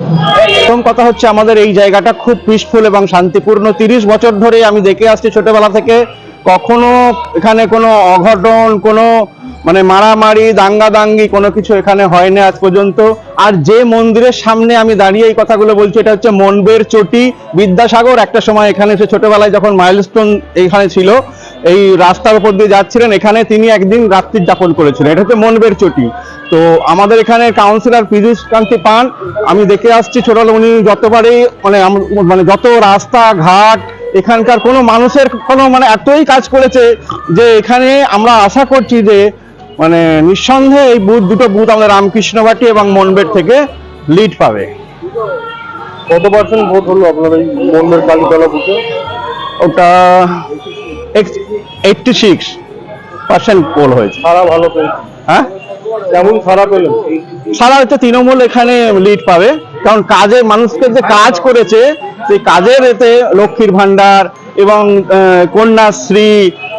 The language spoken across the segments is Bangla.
প্রথম কথা হচ্ছে আমাদের এই জায়গাটা খুব পিসফুল এবং শান্তিপূর্ণ। তিরিশ বছর ধরে আমি দেখে আসছি ছোটবেলা থেকে, কখনো এখানে কোনো অঘটন, কোনো মানে মারামারি দাঙ্গা দাঙ্গি কোনো কিছু এখানে হয়নি আজ পর্যন্ত। আর যে মন্দিরের সামনে আমি দাঁড়িয়ে এই কথাগুলো বলছি, এটা হচ্ছে মনবের চটি। বিদ্যাসাগর একটা সময় এখানে এসে ছোটবেলায় যখন মাইলস্টোন এখানে ছিল এই রাস্তার উপর দিয়ে যাচ্ছিলেন এখানে তিনি একদিন রাত্রি যাপন করেছিলেন। এটা হচ্ছে মনবের চটি। তো আমাদের এখানে কাউন্সিলর পীযুষ কান্তি পান। আমি দেখে আসছি ছোটবেলা উনি যতবারই মানে মানে যত রাস্তা ঘাট এখানকার কোনো মানুষের কোনো মানে এতই কাজ করেছে যে এখানে আমরা আশা করছি যে মানে নিঃসন্দেহে এই বুথ দুটো বুথ আমাদের রামকৃষ্ণবাটি এবং মনবের থেকে লিড পাবে। কত পার্সেন্ট ভোট হলো আপনার এই মন্দির কালীতলা বুথে ওটা এইটটি সিক্স পার্সেন্ট পোল হয়েছে। সারা ভালো হ্যাঁ? কেমন সারা পেলেন সারা হচ্ছে তৃণমূল এখানে লিড পাবে। কারণ কাজে মানুষকে যে কাজ করেছে সেই কাজের এতে লক্ষ্মীর ভান্ডার এবং কন্যাশ্রী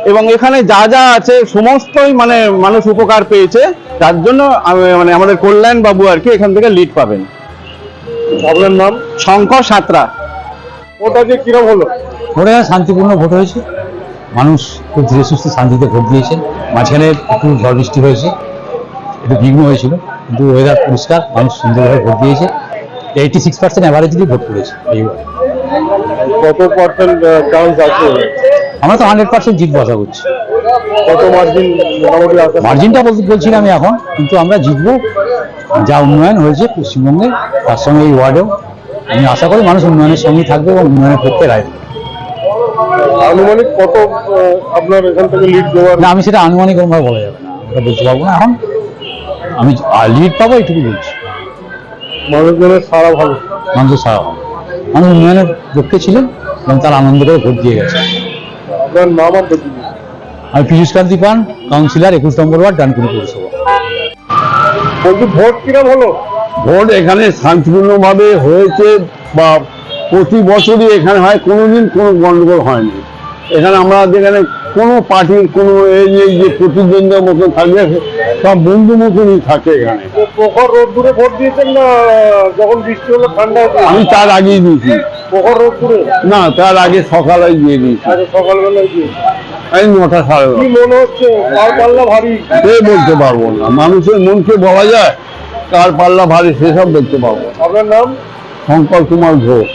এবং এখানে যা যা আছে সমস্তই মানে মানুষ উপকার পেয়েছে। তার জন্য মানে আমাদের কল্যাণ বাবু আর কি এখান থেকে লিড পাবেন। আপনার নাম? শঙ্কর সাঁতরা। ওটা যে কিরম হলো? ভোটে শান্তিপূর্ণ ভোট হয়েছে। মানুষ খুব ধীরে সুস্থে শান্তিতে ভোট দিয়েছেন। মাঝখানে একটু ঝড় বৃষ্টি হয়েছে একটু বিঘ্ন হয়েছিল কিন্তু ওয়েদার পরিষ্কার মানুষ সুন্দরভাবে ভোট দিয়েছে। Eighty six percent averagely vote করেছে এইবার কত পার্সেন্ট চান্স আছে? আমরা তো হান্ড্রেড পার্সেন্ট জিতবো আশা করছি। কত মার্জিন মোটামুটি মার্জিনটা বলছি আমি এখন কিন্তু আমরা জিতবো। যা উন্নয়ন হয়েছে পশ্চিমবঙ্গে তার সঙ্গে এই ওয়ার্ডেও আমি আশা করি মানুষ উন্নয়নের সঙ্গেই থাকবে এবং উন্নয়নের পক্ষে রায়। আনুমানিক কত আপনার এখান থেকে লিড দেওয়ার না আমি সেটা আনুমানিক কোনোভাবে বলা যাবে না। ওটা বলতে পারব না। এখন আমি লিড পাবো এইটুকু বলছি। মানুষজনের সারা ভালো। মানুষ সারা হবে। মানুষ উন্নয়নের পক্ষে ছিলেন এবং তার আনন্দ করে ভোট দিয়ে গেছে। আপনার নাম আর আমি পীযুষ কান্তি পান কাউন্সিলর একুশ নম্বর ওয়ার্ড ডানকুনি পৌরসভা। বলছি ভোট কিরম হলো? ভোট এখানে শান্তিপূর্ণভাবে হয়েছে বা প্রতি বছরই এখানে হয় কোনোদিন কোনো গন্ডগোল হয়নি। এখানে আমরা যেখানে কোনো পার্টির কোনো এই যে প্রতিদ্বন্দ্বের মতো থাকবে সব বন্ধু মতনই থাকে এখানে। প্রখর রোদ দূরে ভোট দিয়েছেন না যখন বৃষ্টি হলো ঠান্ডা আমি তার আগেই দিয়েছি। প্রখর রোদ দূরে? না তার আগে সকালে দিয়ে দিয়েছি। সকালবেলায় দিয়ে আমি নটা সাড়ে কি মনে হচ্ছে পার পাল্লা ভারী? সে বলতে পারব না। মানুষের মনকে বলা যায় কার পাল্লা ভারী সেসব বলতে পারব। আপনার নাম? শঙ্কর কুমার ঘোষ।